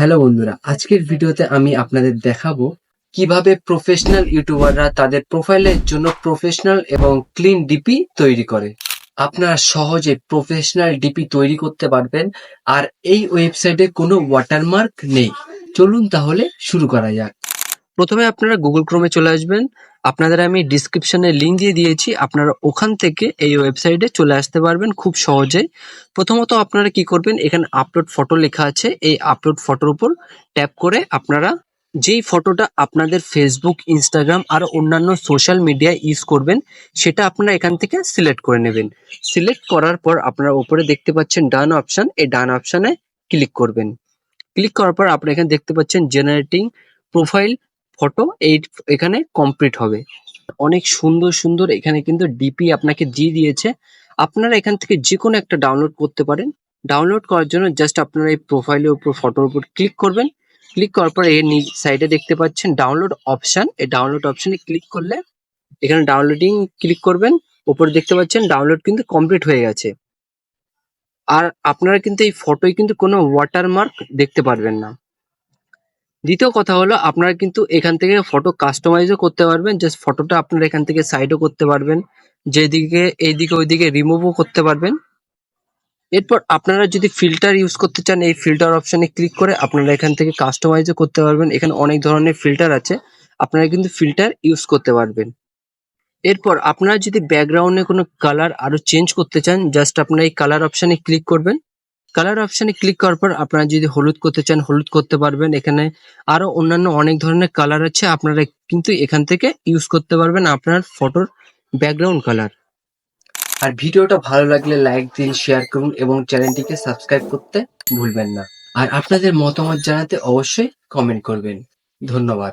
Hello বন্ধুরা, আজকের ভিডিওতে আমি আপনাদের দেখাবো কীভাবে প্রফেশনাল ইউটিউবাররা তাদের প্রোফাইলের জন্য প্রফেশনাল এবং ক্লিন ডিপি তৈরি করে। আপনারা সহজে প্রফেশনাল ডিপি তৈরি করতে পারবেন, আর এই ওয়েবসাইটে কোনো ওয়াটারমার্ক নেই। চলুন তাহলে শুরু করা যাক। প্রথমে আপনারা গুগল ক্রোমে চলে আসবেন। আপনাদের আমি ডিসক্রিপশনে লিঙ্ক দিয়ে দিয়েছি। আপনারা ওখান থেকে এই ওয়েবসাইটে চলে আসতে পারবেন খুব সহজেই। প্রথমত আপনারা কি করবেন, এখানে আপলোড ফটো লেখা আছে। এই আপলোড ফটোর উপর ট্যাপ করে আপনারা যেই ফটোটা আপনাদের ফেসবুক ইনস্টাগ্রাম আর অন্যান্য সোশ্যাল মিডিয়ায় ইউজ করবেন, সেটা আপনারা এখান থেকে সিলেক্ট করে নেবেন। সিলেক্ট করার পর আপনারা উপরে দেখতে পাচ্ছেন ডান অপশন এই ডান অপশানে ক্লিক করবেন। ক্লিক করার পর আপনারা এখানে দেখতে পাচ্ছেন জেনারেটিং প্রোফাইল ফটো এই এখানে কমপ্লিট হবে। অনেক সুন্দর সুন্দর এখানে কিন্তু ডিপি আপনাকে দিয়ে দিয়েছে। আপনারা এখান থেকে যে কোনো একটা ডাউনলোড করতে পারেন। ডাউনলোড করার জন্য জাস্ট আপনারা এই প্রোফাইলের উপর ফটোর উপর ক্লিক করবেন। ক্লিক করার পর এর সাইডে দেখতে পাচ্ছেন ডাউনলোড অপশন এই ডাউনলোড অপশনে ক্লিক করলে এখানে ডাউনলোডিং ক্লিক করবেন। উপরে দেখতে পাচ্ছেন ডাউনলোড কিন্তু কমপ্লিট হয়ে গেছে। আর আপনারা কিন্তু এই ফটোয় কিন্তু কোনো ওয়াটারমার্ক দেখতে পারবেন না। দ্বিতীয় কথা হলো, আপনারা কিন্তু এখান থেকে ফটো কাস্টমাইজও করতে পারবেন জাস্ট ফটোটা আপনারা এখান থেকে সাইডও করতে পারবেন, যেদিকে, এইদিকে, ওইদিকে রিমুভও করতে পারবেন। এরপর আপনারা যদি ফিল্টার ইউজ করতে চান, এই ফিল্টার অপশানে ক্লিক করে আপনারা এখান থেকে কাস্টমাইজও করতে পারবেন। এখানে অনেক ধরনের ফিল্টার আছে, আপনারা কিন্তু ফিল্টার ইউজ করতে পারবেন। এরপর আপনারা যদি ব্যাকগ্রাউন্ডে কোনো কালার আরও চেঞ্জ করতে চান জাস্ট আপনারা এই কালার অপশানে ক্লিক করবেন। কালার অপশনে ক্লিক করার পর আপনারা যদি হলুদ করতে চান, হলুদ করতে পারবেন। এখানে আরও অন্যান্য অনেক ধরনের কালার আছে, আপনারা কিন্তু এখান থেকে ইউজ করতে পারবেন আপনার ফটোর ব্যাকগ্রাউন্ড কালার আর ভিডিওটা ভালো লাগলে লাইক দিন শেয়ার করুন এবং চ্যানেলটিকে সাবস্ক্রাইব করতে ভুলবেন না। আর আপনাদের মতামত জানাতে অবশ্যই কমেন্ট করবেন। ধন্যবাদ।